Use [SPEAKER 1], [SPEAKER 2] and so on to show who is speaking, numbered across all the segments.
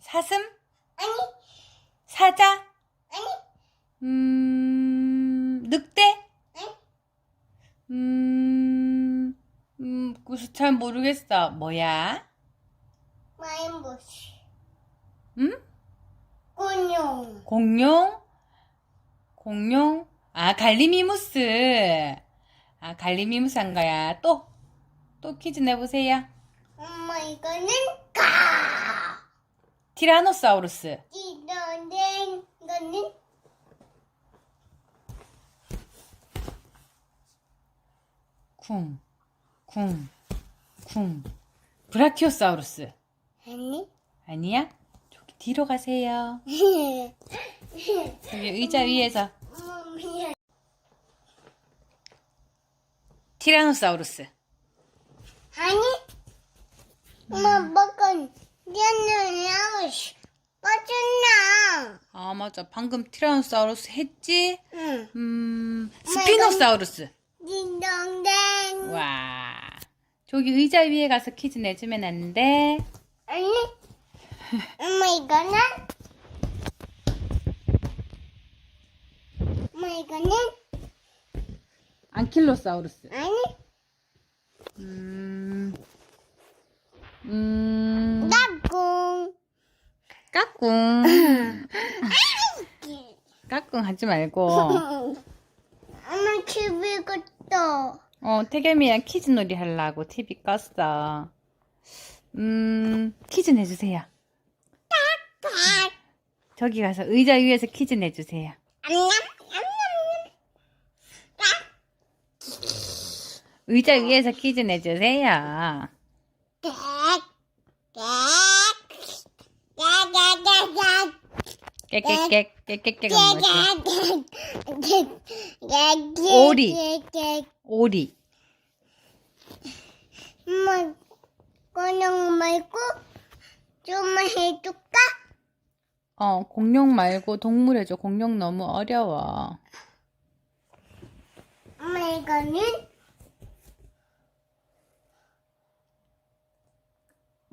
[SPEAKER 1] 사슴?
[SPEAKER 2] 아니,
[SPEAKER 1] 사자?
[SPEAKER 2] 아니,
[SPEAKER 1] 음, 늑대?
[SPEAKER 2] 아니,
[SPEAKER 1] 음, 음, 잘 모르겠어. 뭐야?
[SPEAKER 2] 마인보시.
[SPEAKER 1] 음?
[SPEAKER 2] 공룡.
[SPEAKER 1] 공룡? 공룡? 아, 갈리미무스. 아, 갈리미무스 한 거야. 또, 또 퀴즈 내보세요.
[SPEAKER 2] 엄마, 이거는 가.
[SPEAKER 1] 티라노사우루스.
[SPEAKER 2] 이거는, 이거는
[SPEAKER 1] 쿵, 쿵, 쿵. 브라키오사우루스.
[SPEAKER 2] 아니.
[SPEAKER 1] 아니야? 저기 뒤로 가세요. 여기 의자 위에서.
[SPEAKER 2] 엄마,
[SPEAKER 1] 티라노사우루스.
[SPEAKER 2] 아니. 엄마, 먹은 얘는 빠졌나?
[SPEAKER 1] 아, 맞아. 방금 티라노사우루스 했지?
[SPEAKER 2] 응.
[SPEAKER 1] 음, 스피노사우루스.
[SPEAKER 2] 딩동댕.
[SPEAKER 1] 와. 저기 의자 위에 가서 퀴즈 내주면 안 돼?
[SPEAKER 2] 아니. 엄마, 이거는? 엄마, 이거는?
[SPEAKER 1] 안킬로사우루스.
[SPEAKER 2] 아니.
[SPEAKER 1] 음, 음,
[SPEAKER 2] 나공.
[SPEAKER 1] 까꿍. 까꿍 하지 말고.
[SPEAKER 2] 엄마 TV 것도.
[SPEAKER 1] 어, 태겸이랑 퀴즈 놀이 하려고 TV 껐어. 음, 퀴즈 내주세요. 저기 가서 의자 위에서 퀴즈 내주세요. 의자 위에서 퀴즈 내주세요.
[SPEAKER 2] 백. 백. 야야야야.
[SPEAKER 1] 깨깨깨, 깨깨깨가 뭐지?
[SPEAKER 2] 오리.
[SPEAKER 1] 오리.
[SPEAKER 2] 엄마, 그냥 말고 좀만 해줄까?
[SPEAKER 1] 어, 공룡 말고 동물 해줘. 공룡 너무 어려워.
[SPEAKER 2] 엄마, 이거는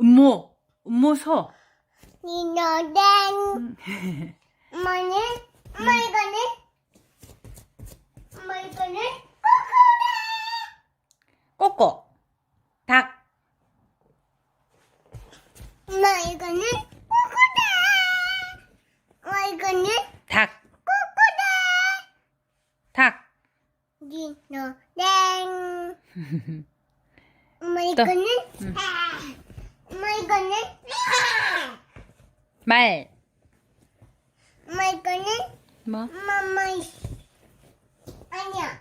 [SPEAKER 1] 음모, 음모 서.
[SPEAKER 2] 니노댕. 엄마는, 엄마, 이거는? 엄마, 이거는?
[SPEAKER 1] 꼬꼬. 닭.
[SPEAKER 2] 엄마, 이거는? 꼬꼬다. 엄마, 이거는?
[SPEAKER 1] 닭.
[SPEAKER 2] 꼬꼬다.
[SPEAKER 1] 닭.
[SPEAKER 2] 니노댕. 엄마, 이거는? 엄마, 이거는?
[SPEAKER 1] 말.
[SPEAKER 2] 엄마, 이거는?
[SPEAKER 1] 뭐?
[SPEAKER 2] 엄마, 아니야.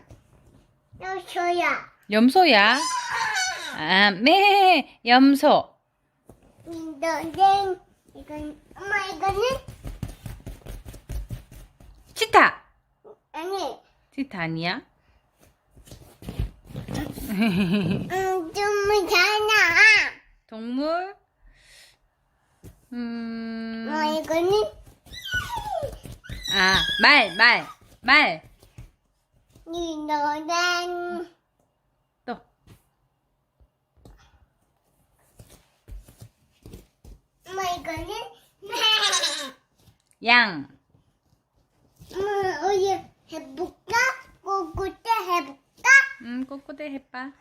[SPEAKER 2] 너 저야.
[SPEAKER 1] 염소야. 아, 매. 염소.
[SPEAKER 2] 이건, 엄마, 이거는?
[SPEAKER 1] 치타.
[SPEAKER 2] 아니.
[SPEAKER 1] 치타 아니야?
[SPEAKER 2] 음, 좀 잘나.
[SPEAKER 1] 동물. 음.
[SPEAKER 2] 엄마, 이거는?
[SPEAKER 1] 아, 말, 말. 말.
[SPEAKER 2] 니노댕.
[SPEAKER 1] 또.
[SPEAKER 2] 엄마, 이거는?
[SPEAKER 1] 양.
[SPEAKER 2] 엄마, 어디 해볼까? 꼬꼬대 해볼까?
[SPEAKER 1] 음, 꼬꼬대 해봐.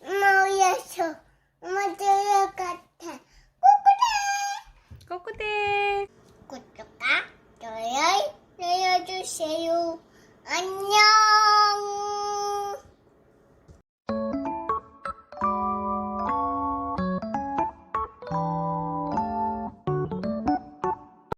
[SPEAKER 2] 엄마, 어디서? 엄마, 들어갔다.
[SPEAKER 1] 꼬꼬대.
[SPEAKER 2] 구독과 좋아요 눌러주세요. 안녕!